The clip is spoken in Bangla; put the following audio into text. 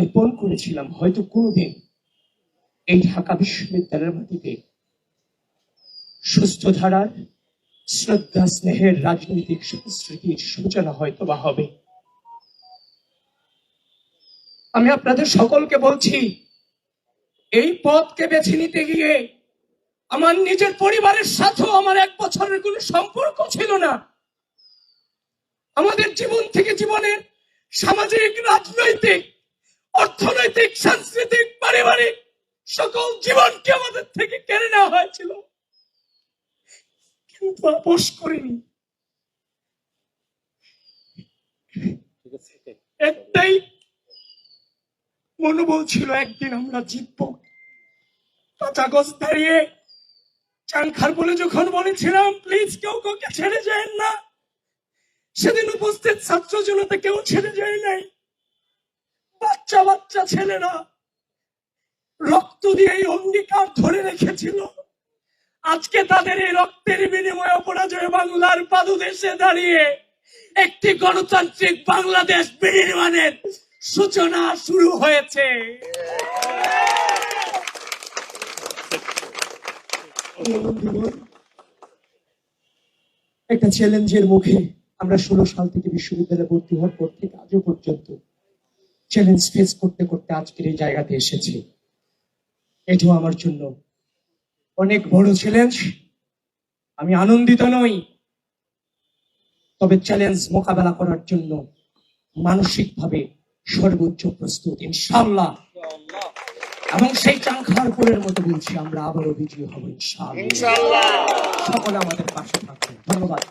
আমি করেছিলাম, হয়তো কোনোদিন এই ঢাকা বিশ্ববিদ্যালয়ের মাটিতে সুস্থ ধারার, শ্রদ্ধা স্নেহের রাজনৈতিক সংস্কৃতির সূচনা হয়তো বা হবে। আমি আপনাদের সকলকে বলছি, এই পথকে বেছে নিতে গিয়ে আমার নিজের পরিবারের সাথেও আমার এক বছরের কোনো সম্পর্ক ছিল না। আমাদের জীবন থেকে জীবনের সামাজিক, রাজনৈতিক অর্থনৈতিক সাংস্কৃতিক পারিবারিক সকল জীবনকে আমাদের থেকে কেড়ে নেওয়া হয়েছিল। কিন্তু আপোষ করিনি। একটাই মনোবল ছিল একদিন আমরা জিতবো। কাগজ দাঁড়িয়ে চাংখার বলে যখন বলেছিলাম প্লিজ কেউ কাউকে ছেড়ে যায় না। সেদিন উপস্থিত ছাত্র জনতা কেউ ছেড়ে যায় নাই। বাচ্চা বাচ্চা ছেলেরা রক্ত দিয়ে এই অঙ্গীকার ধরে রেখেছিল। আজকে তাদের এই রক্তের বিনিময়ে অপরাজয় বাংলার পাদদেশে দাঁড়িয়ে একটি গণতান্ত্রিক বাংলাদেশ বিনির্মাণের সূচনা শুরু হয়েছে। একটা চ্যালেঞ্জের মুখে আমরা ষোলো সাল থেকে বিশ্ববিদ্যালয়ে ভর্তি হওয়ার পর থেকে আজও পর্যন্ত চ্যালেঞ্জ ফেস করতে করতে আজকের এই জায়গাতে এসেছি। এটাও আমার জন্য অনেক বড় চ্যালেঞ্জ আমি আনন্দিত নই। তবে চ্যালেঞ্জ মোকাবেলা করার জন্য মানসিকভাবে সর্বোচ্চ প্রস্তুত ইনশাল্লাহ এবং সেই চাংখারপুরের মতো বলছি আমরা আবারও বিজয়ী হব ইনশাল্লাহ সকলে আমাদের পাশে থাকুন। ধন্যবাদ।